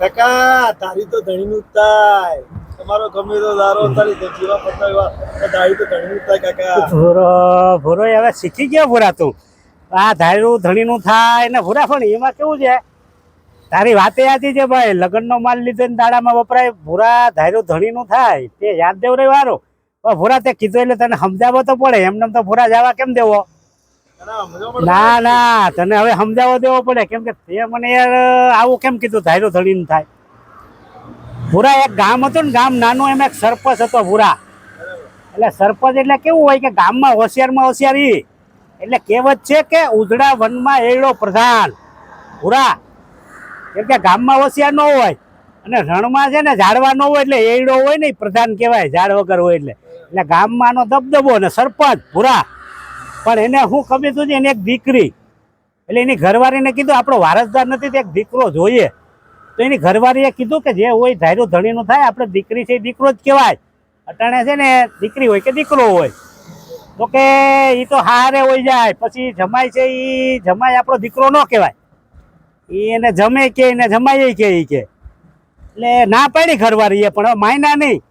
કાકા તારી તો ધણીનું નું થાય. તમારો ગમે તો દારો તારી જીવા પતા એવા તારી તો ધણી નું થાય કાકા. ભૂરો ભૂરો હવે શીખી ગયો ભૂરા તું. આ ધાર્યું ધણીનું થાય ને ભૂરા પણ એમાં કેવું છે? તારી વાતે યાદી છે ભાઈ લગ્નનો માલ લીધો ને દાડામાં વપરાય ભૂરા ધાર્યું ધણીનું થાય. તે યાદ દેવ રે વારો ભૂરા તે કીધું એટલે તને સમજાવો તો પડે. એમને તો ભૂરા જવા કેમ દેવો? ના, ના તને હવે સમજાવવો દેવો પડે. કેમ કે તે મને યાર આવું કેમ કીધું? ધાર્યું ધડીને થાય. ભૂરા એક ગામ હતું ને ગામ નાનું એમ એક સરપંચ હતો ભૂરા. એટલે સરપંચ એટલે કેવું હોય કે ગામમાં હોશિયારમાં હોશિયારી. એટલે કહેવત છે કે ઉધડા વનમાં એડો પ્રધાન. ભૂરા કેમ કે ગામમાં હોશિયાર ન હોય અને રણમાં છે ને ઝાડવા ન હોય એટલે એળો હોય ને પ્રધાન કહેવાય ઝાડ વગર હોય એટલે. એટલે ગામમાં નો દબદબો ને સરપંચ ભૂરા. પણ એને શું ખબર હતું એને એક દીકરી. એટલે એની ઘરવાળીને કીધું, આપણો વારસદાર નથી, તો એક દીકરો જોઈએ. તો એની ઘરવાળીએ કીધું કે, જે હોય ધાર્યું ધણીનું થાય, આપણે દીકરી છે દીકરો જ કહેવાય. અટાણે છે ને, દીકરી હોય કે દીકરો હોય. તો કે એ તો હારે હોય જાય, પછી જમાય છે એ જમાય આપણો દીકરો ન કહેવાય. એ એને જમે કે, એને જમાય કે એ કે. એટલે ના પાડી ઘરવાળીએ, પણ માયના નહીં.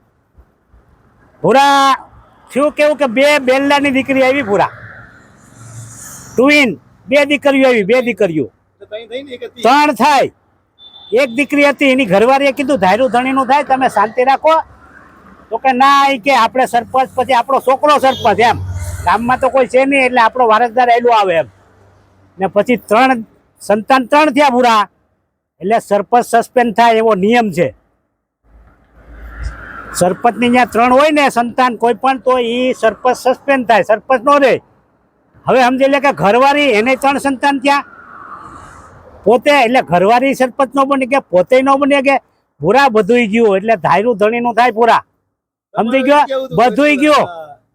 પૂરા થયું કેવું કે બે બેલ્લાની દીકરી આવી પૂરા ટ્વિન બે દીકરીઓ આવી બે દીકરીઓ. ત્રણ થાય. એક દીકરી હતી એની ઘરવાળીએ કીધું ધાર્યું ધણીનું થાય તમે શાંતિ રાખો. તો કે ના એ કે આપણે સરપંચ પછી આપણો છોકરો સરપંચ એમ. ગામમાં તો કોઈ છે નહીં એટલે આપણો વારસદાર એલું આવે એમ. ને પછી ત્રણ સંતાન ત્રણ થયા બુરા. એટલે સરપંચ સસ્પેન્ડ થાય એવો નિયમ છે. સરપંચની જ્યાં ત્રણ હોય ને સંતાન કોઈ પણ તો એ સરપંચ સસ્પેન્ડ થાય. સરપંચ નો રહે હવે સમજી લે કે ઘરવાળી એને ત્રણ સંતાન થયા. પોતે એટલે ઘરવાળી સરપંચ નો બની કે પોતે નો બને કે પૂરા બધું ગયું એટલે ધાર્યું ધણીનું થાય પૂરા. સમજી ગયો? બધું ગયું.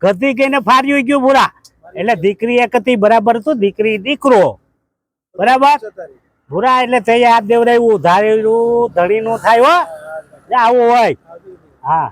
ગધી ગઈને ફાર્યું ગયું પૂરા. એટલે દીકરી એક હતી બરાબર હતું દીકરી દીકરો. બરાબર? ભૂરા એટલે તે યાદ દેવરાયું ધાર્યું ધણીનું થાય હો. આવું હોય. હા.